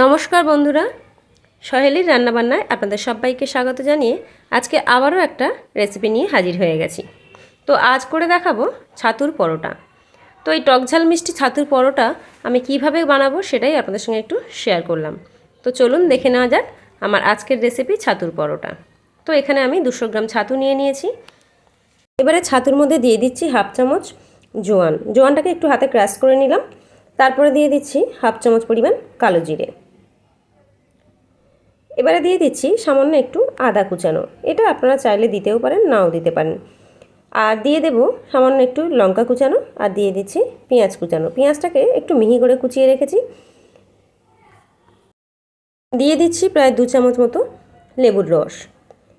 নমস্কার বন্ধুরা, সহেলির রান্নাবান্নায় আপনাদের সবাইকে স্বাগত জানিয়ে আজকে আবারও একটা রেসিপি নিয়ে হাজির হয়ে গেছি। তো আজ করে দেখাবো ছাতুর পরোটা। তো এই টকঝাল মিষ্টি ছাতুর পরোটা আমি কীভাবে বানাবো সেটাই আপনাদের সঙ্গে একটু শেয়ার করলাম। তো চলুন দেখে নেওয়া যাক আমার আজকের রেসিপি ছাতুর পরোটা। তো এখানে আমি দুশো গ্রাম ছাতু নিয়ে নিয়েছি। এবারে ছাতুর মধ্যে দিয়ে দিচ্ছি হাফ চামচ জোয়ান। জোয়ানটাকে একটু হাতে ক্র্যাশ করে নিলাম। তারপরে দিয়ে দিচ্ছি হাফ চামচ পরিমাণ কালো জিরে। এবারে দিয়ে দিচ্ছি সামান্য একটু আদা কুচানো। এটা আপনারা চাইলে দিতেও পারেন, নাও দিতে পারেন। আর দিয়ে দেব সামান্য একটু লঙ্কা কুচানো আর দিয়ে দিচ্ছি পেঁয়াজ কুচানো। পেঁয়াজটাকে একটু মিহি করে কুচিয়ে রেখেছি। দিয়ে দিচ্ছি প্রায় দু চামচ মতো লেবুর রস।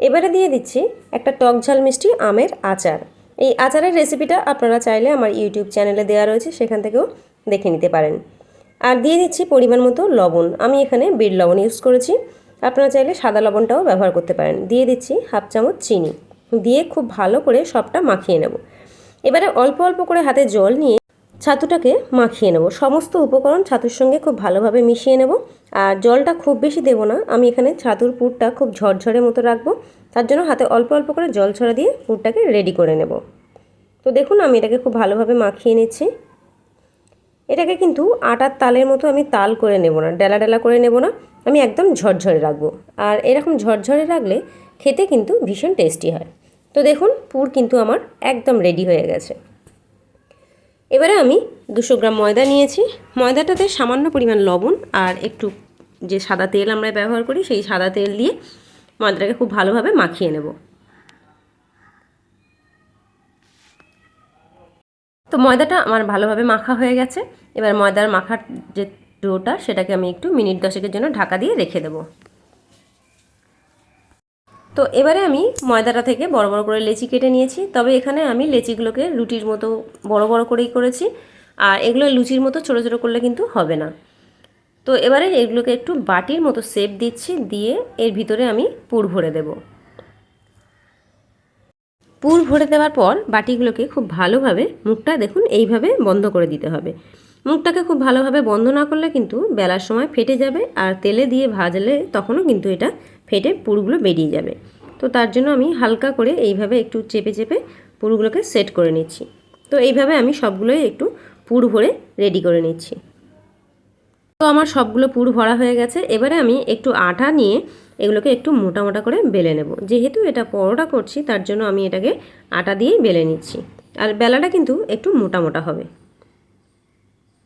এবারে দিয়ে দিচ্ছি একটা টক ঝাল মিষ্টি আমের আচার। এই আচারের রেসিপিটা আপনারা চাইলে আমার ইউটিউব চ্যানেলে দেওয়া রয়েছে, সেখান থেকেও দেখে নিতে পারেন। আর দিয়ে দিচ্ছি পরিমাণ মতো লবণ। আমি এখানে বিট লবণ ইউজ করেছি। আপনারা চাইলে সাদা লবণটাও ব্যবহার করতে পারেন। দিয়ে দিচ্ছি হাফ চামচ চিনি। দিয়ে খুব ভালো করে সবটা মাখিয়ে নেব। এবারে অল্প অল্প করে হাতে জল নিয়ে ছাতুটাকে মাখিয়ে নেব। সমস্ত উপকরণ ছাতুর সঙ্গে খুব ভালোভাবে মিশিয়ে নেব। আর জলটা খুব বেশি দেবো না। আমি এখানে ছাতুর পুরটা খুব ঝরঝরে মতো রাখব। তার জন্য হাতে অল্প অল্প করে জল ছড়া দিয়ে পুরটাকে রেডি করে নেব। তো দেখুন, আমি এটাকে খুব ভালোভাবে মাখিয়ে নিচ্ছি। এটাকে কিন্তু আটার তালের মতো আমি তাল করে নেব না, ডেলা ডেলা করে নেব না, আমি একদম ঝরঝরে রাখব। আর এরকম ঝরঝরে রাখলে খেতে কিন্তু ভীষণ টেস্টি হয়। তো দেখুন, পুর কিন্তু আমার একদম রেডি হয়ে গেছে। এবারে আমি দুশো গ্রাম ময়দা নিয়েছি। ময়দাটাতে সামান্য পরিমাণ লবণ আর একটু যে সাদা তেল আমরা ব্যবহার করি, সেই সাদা তেল দিয়ে ময়দাটাকে খুব ভালোভাবে মাখিয়ে নেব। তো ময়দাটা আমার ভালোভাবে মাখা হয়ে গেছে। এবার ময়দার মাখার যে ডোটা, সেটাকে আমি একটু মিনিট দশেকের জন্য ঢাকা দিয়ে রেখে দেবো। তো এবারে আমি ময়দাটা থেকে বড় বড় করে লেচি কেটে নিয়েছি। তবে এখানে আমি লেচিগুলোকে লুটির মতো বড় বড় করেই করেছি। আর এগুলো লুচির মতো ছোটো ছোটো করলে কিন্তু হবে না। তো এবারে এগুলোকে একটু বাটির মতো শেপ দিচ্ছি, দিয়ে এর ভিতরে আমি পুর ভরে দেব। পুর ভরে দেওয়ার পর বাটিগুলোকে খুব ভালোভাবে মুখটা দেখুন, এইভাবে বন্ধ করে দিতে হবে। মুখটাকে খুব ভালোভাবে বন্ধ না করলে কিন্তু বেলার সময় ফেটে যাবে আর তেলে দিয়ে ভাজলে তখনও কিন্তু এটা ফেটে পুরগুলো বেরিয়ে যাবে। তো তার জন্য আমি হালকা করে এইভাবে একটু চেপে চেপে পুরগুলোকে সেট করে নিচ্ছি। তো এইভাবে আমি সবগুলোই একটু পুর ভরে রেডি করে নিচ্ছি। তো আমার সবগুলো পুর ভরা হয়ে গেছে। এবারে আমি একটু আটা নিয়ে এগুলোকে একটু মোটা মোটা করে বেলে নেব। যেহেতু এটা পরোটা করছি, তার জন্য আমি এটাকে আটা দিয়েই বেলে নিচ্ছি। আর বেলাটা কিন্তু একটু মোটা মোটা হবে।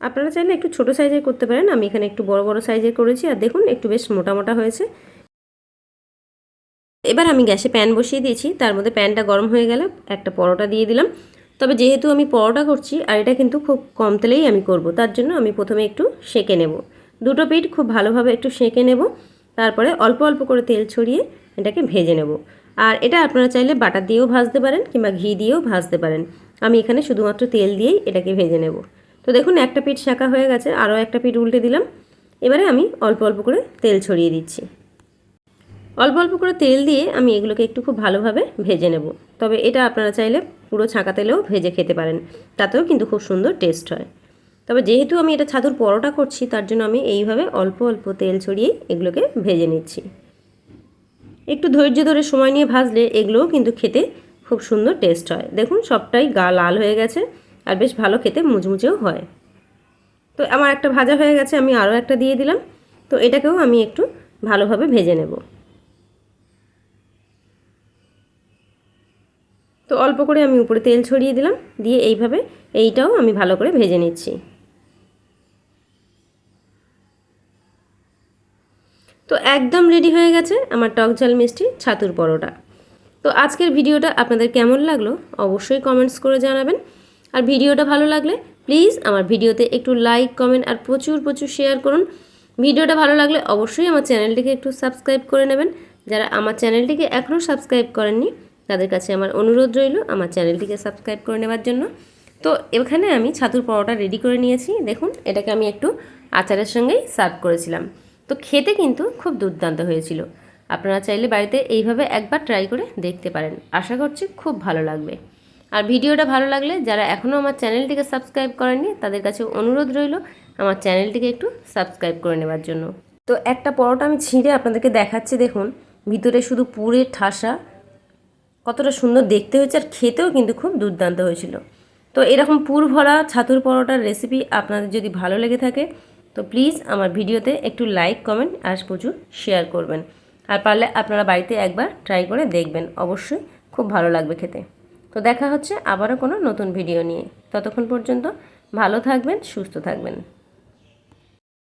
আপনারা চাইলে একটু ছোট সাইজের করতে পারেন। আমি এখানে একটু বড় বড় সাইজের করেছি। আর দেখুন, একটু বেশ মোটা মোটা হয়েছে। এবার আমি গ্যাসে প্যান বসিয়ে দিয়েছি। তার মধ্যে প্যানটা গরম হয়ে গেলে। একটা পরোটা দিয়ে দিলাম। তবে যেহেতু আমি পরোটা করছি, আর এটা কিন্তু খুব কম তেলেই আমি করব, তার জন্য আমি প্রথমে একটু সেঁকে নেব। দুটো পিঠ খুব ভালোভাবে একটু সেঁকে নেব। তারপরে অল্প অল্প করে তেল ছড়িয়ে এটাকে ভেজে নেব। আর এটা আপনারা চাইলে বাটার দিয়েও ভাজতে পারেন কিংবা ঘি দিয়েও ভাজতে পারেন। আমি এখানে শুধুমাত্র তেল দিয়েই এটাকে ভেজে নেব। তো দেখুন, একটা পিঠ শাঁকা হয়ে গেছে, আরও একটা পিঠ উল্টে দিলাম। এবারে আমি অল্প অল্প করে তেল ছড়িয়ে দিচ্ছি। অল্প অল্প করে তেল দিয়ে আমি এগুলোকে একটু খুব ভালোভাবে ভেজে নেব। তবে এটা আপনারা চাইলে পুরো ছাঁকা তেলেও ভেজে খেতে পারেন। তাতেও কিন্তু খুব সুন্দর টেস্ট হয়। তবে যেহেতু আমি এটা ছাতুর পরোটা করছি, তার জন্য আমি এইভাবে অল্প অল্প তেল ছড়িয়ে এগুলোকে ভেজে নিচ্ছি। একটু ধৈর্য ধরে সময় নিয়ে ভাজলে এগুলোও কিন্তু খেতে খুব সুন্দর টেস্ট হয়। দেখুন, সবটাই গা লাল হয়ে গেছে আর বেশ ভালো খেতে মুচমুচেও হয়। তো আমার একটা ভাজা হয়ে গেছে, আমি আরও একটা দিয়ে দিলাম। তো এটাকেও আমি একটু ভালোভাবে ভেজে নেব। তো অল্প করে আমি উপরে তেল ছড়িয়ে দিলাম, দিয়ে এইভাবে এইটাও আমি ভালো করে ভেজে নিচ্ছি। তো একদম রেডি হয়ে গেছে আমার টক ঝাল মিষ্টি ছাতুর পরোটা। তো আজকের ভিডিওটা আপনাদের কেমন লাগল অবশ্যই কমেন্টস করে জানাবেন। আর ভিডিওটা ভালো লাগলে প্লিজ আমার ভিডিওতে একটু লাইক কমেন্ট আর প্রচুর প্রচুর শেয়ার করুন। ভিডিওটা ভালো লাগলে অবশ্যই আমার চ্যানেলটিকে একটু সাবস্ক্রাইব করে নেবেন। যারা আমার চ্যানেলটিকে এখনও সাবস্ক্রাইব করেননি, তাদের কাছে আমার অনুরোধ রইল আমার চ্যানেলটিকে সাবস্ক্রাইব করে নেওয়ার জন্য। তো এখানে আমি ছাতুর পরোটা রেডি করে নিয়েছি। দেখুন, এটাকে আমি একটু আচারের সঙ্গেই সার্ভ করেছিলাম। তো খেতে কিন্তু খুব দুর্দান্ত হয়েছিল। আপনারা চাইলে বাড়িতে এইভাবে একবার ট্রাই করে দেখতে পারেন। আশা করছি খুব ভালো লাগবে। আর ভিডিওটা ভালো লাগলে যারা এখনও আমার চ্যানেলটিকে সাবস্ক্রাইব করেননি, তাদের কাছে অনুরোধ রইল আমার চ্যানেলটিকে একটু সাবস্ক্রাইব করে নেওয়ার জন্য। তো একটা পরোটা আমি ছিঁড়ে আপনাদেরকে দেখাচ্ছি, দেখুন। ভিতরে শুধু পুরে ঠাসা, কতটা সুন্দর দেখতে হয়েছে আর খেতেও কিন্তু খুব দুর্দান্ত হয়েছিল। তো এরকম পুর ভরা ছাতুর পরোটার রেসিপি আপনাদের যদি ভালো লেগে থাকে তো প্লিজ আমার ভিডিওতে একটু লাইক কমেন্ট আর প্রচুর শেয়ার করবেন। আর পারলে আপনারা বাড়িতে একবার ট্রাই করে দেখবেন। অবশ্যই খুব ভালো লাগবে খেতে। তো দেখা হচ্ছে আবারও কোনো নতুন ভিডিও নিয়ে। ততক্ষণ পর্যন্ত ভালো থাকবেন, সুস্থ থাকবেন।